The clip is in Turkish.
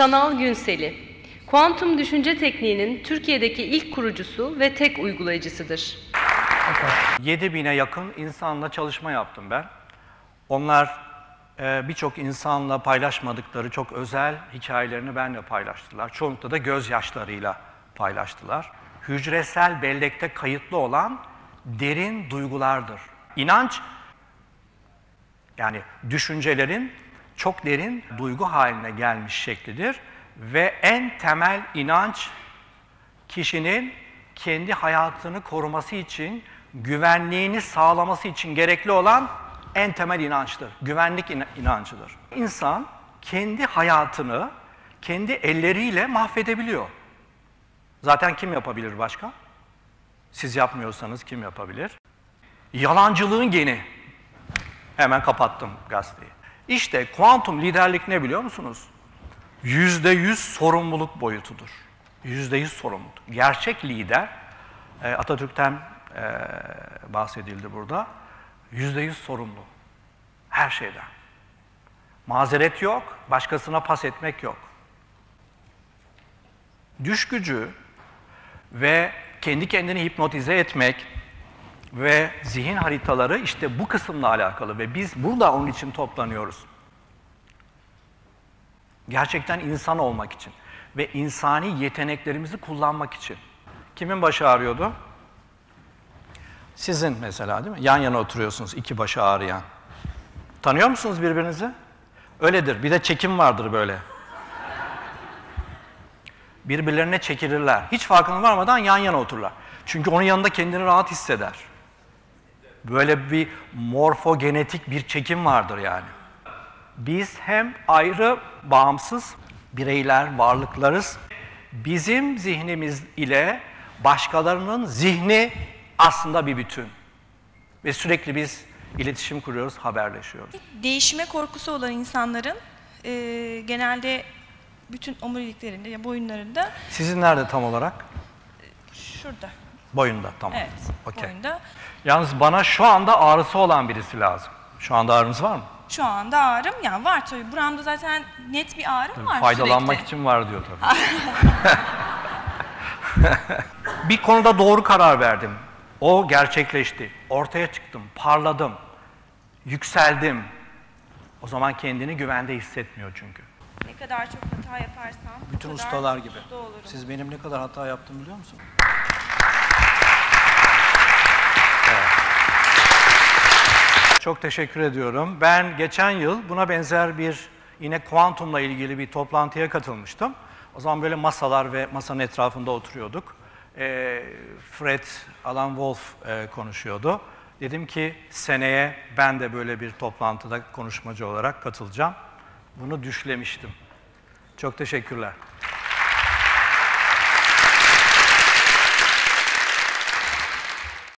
Şanal Günseli, kuantum düşünce tekniğinin Türkiye'deki ilk kurucusu ve tek uygulayıcısıdır. 7000'e yakın insanla çalışma yaptım ben. Onlar e, birçok insanla paylaşmadıkları çok özel hikayelerini benimle paylaştılar. Çoğunlukla da gözyaşlarıyla paylaştılar. Hücresel bellekte kayıtlı olan derin duygulardır. İnanç, yani düşüncelerin çok derin duygu haline gelmiş şeklidir ve en temel inanç kişinin kendi hayatını koruması için, güvenliğini sağlaması için gerekli olan en temel inançtır. Güvenlik ina- inancıdır. İnsan kendi hayatını kendi elleriyle mahvedebiliyor. Zaten kim yapabilir başka? Siz yapmıyorsanız kim yapabilir? Yalancılığın geni. Hemen kapattım gazeteyi. İşte kuantum liderlik ne biliyor musunuz? Yüzde yüz sorumluluk boyutudur. Yüzde yüz sorumluluk. Gerçek lider, e, Atatürk'ten e, bahsedildi burada. Yüzde yüz sorumlu. Her şeyden. Mazeret yok, başkasına pas etmek yok. Düş gücü ve kendi kendini hipnotize etmek ve zihin haritaları işte bu kısımla alakalı ve biz burada onun için toplanıyoruz. Gerçekten insan olmak için ve insani yeteneklerimizi kullanmak için. Kimin başı ağrıyordu? Sizin mesela değil mi? Yan yana oturuyorsunuz iki başı ağrıyan. Tanıyor musunuz birbirinizi? Öyledir. Bir de çekim vardır böyle. Birbirlerine çekilirler. Hiç farkına varmadan yan yana otururlar. Çünkü onun yanında kendini rahat hisseder. Böyle bir morfogenetik bir çekim vardır yani. Biz hem ayrı, bağımsız bireyler, varlıklarız. Bizim zihnimiz ile başkalarının zihni aslında bir bütün. Ve sürekli biz iletişim kuruyoruz, haberleşiyoruz. Değişime korkusu olan insanların e, genelde bütün omuriliklerinde boyunlarında Sizin nerede tam olarak? şurada. Boyunda, tamam. Evet. Okey. Boyunda. Yalnız bana şu anda ağrısı olan birisi lazım. Şu anda ağrınız var mı? Şu anda ağrım yani var tabii. Buramda zaten net bir ağrım var Faydalanmak sürekli. için var diyor tabii. bir konuda doğru karar verdim. O gerçekleşti. Ortaya çıktım, parladım, yükseldim. O zaman kendini güvende hissetmiyor çünkü. Ne kadar çok hata yaparsam o Bütün kadar ustalar gibi. usta olurum. Siz benim ne kadar hata yaptım biliyor musun? Çok teşekkür ediyorum. Ben geçen yıl buna benzer bir yine kuantumla ilgili bir toplantıya katılmıştım. O zaman böyle masalar ve masanın etrafında oturuyorduk. Ee, Fred Alan Wolf e, konuşuyordu. Dedim ki seneye ben de böyle bir toplantıda konuşmacı olarak katılacağım. Bunu düşlemiştim. Çok teşekkürler.